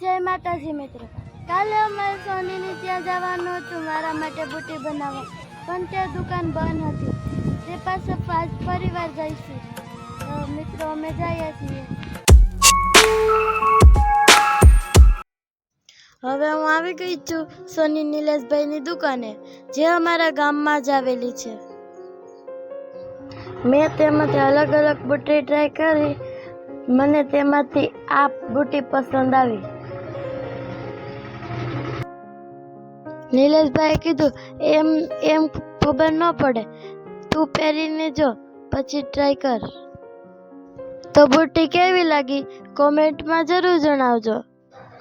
જય માતાજી મિત્રો. કાલે અમારે સોનીની ત્યાં જવાનું હતું મારા માટે બુટી બનાવવા. પણ તે દુકાન બંધ હતી. તે પાસે પાંચ પરિવાર જઈશું. તો મિત્રો અમે જઈએ છીએ. હવે હું આવી ગઈ છું સોની નિલેશભાઈની દુકાને જે અમારા ગામમાં જ આવેલી છે. મેં તેમાંથી અલગ અલગ બુટી ટ્રાય કરી. મને તેમાંથી આ બુટી પસંદ આવી. નિલેશભાઈએ કીધું, એમ એમ ખબર ન પડે. તું પહેરીને જો, પછી ટ્રાય કર. તો બુટ્ટી કેવી લાગી? કોમેન્ટમાં જરૂર જણાવજો.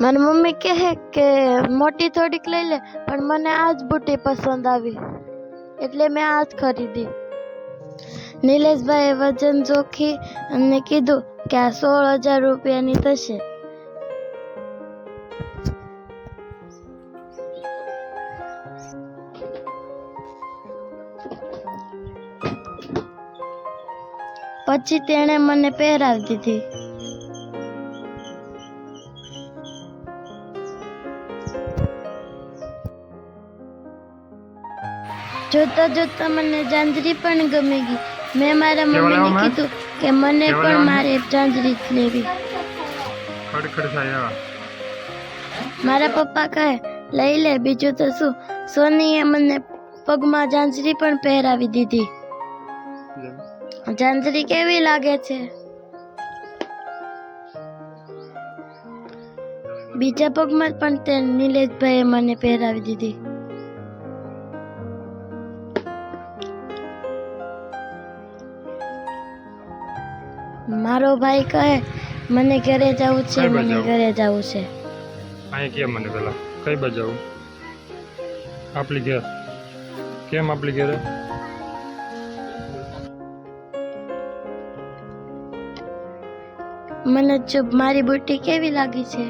મારી મમ્મી કહે કે, મોટી થોડીક લઈ લે, પણ મને આ જ બુટ્ટી પસંદ આવી. એટલે મેં આ જ ખરીદી. નિલેશભાઈએ વજન જોખી અને કીધું કે આ સોળ હજાર રૂપિયાની થશે. પછી તેણે મને પહેરાવી દીધી. જોતા જોતા મને જાંજરી પણ ગમી ગઈ. મેં મારા મમ્મીને કીધું કે મને પણ મારે જાંજરી જ લેવી. મારા પપ્પા કહે લઈ લે બીજું તો શું? સોનીએ મને પગમાં જાંજરી પણ પહેરાવી દીધી. જાંજરી કેવી લાગે છે? બીજા પગમાં પણ તે નિલેશભાઈએ મને પહેરાવી દીધી. મારો ભાઈ કહે મને ઘરે જવું છે મને ઘરે જવું છે. અહીં કેમ મને પેલા કઈ બાજુ આપણી ઘેર? કેમ આપણી ઘેરે? મને જો મારી બુટ્ટી કેવી લાગી છે?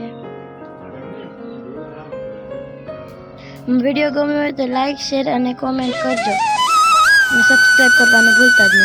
વીડિયો ગમ્યો હોય તો લાઈક શેર અને કોમેન્ટ કરજો. સબસ્ક્રાઈબ કરવાનું ભૂલતા જ નહીં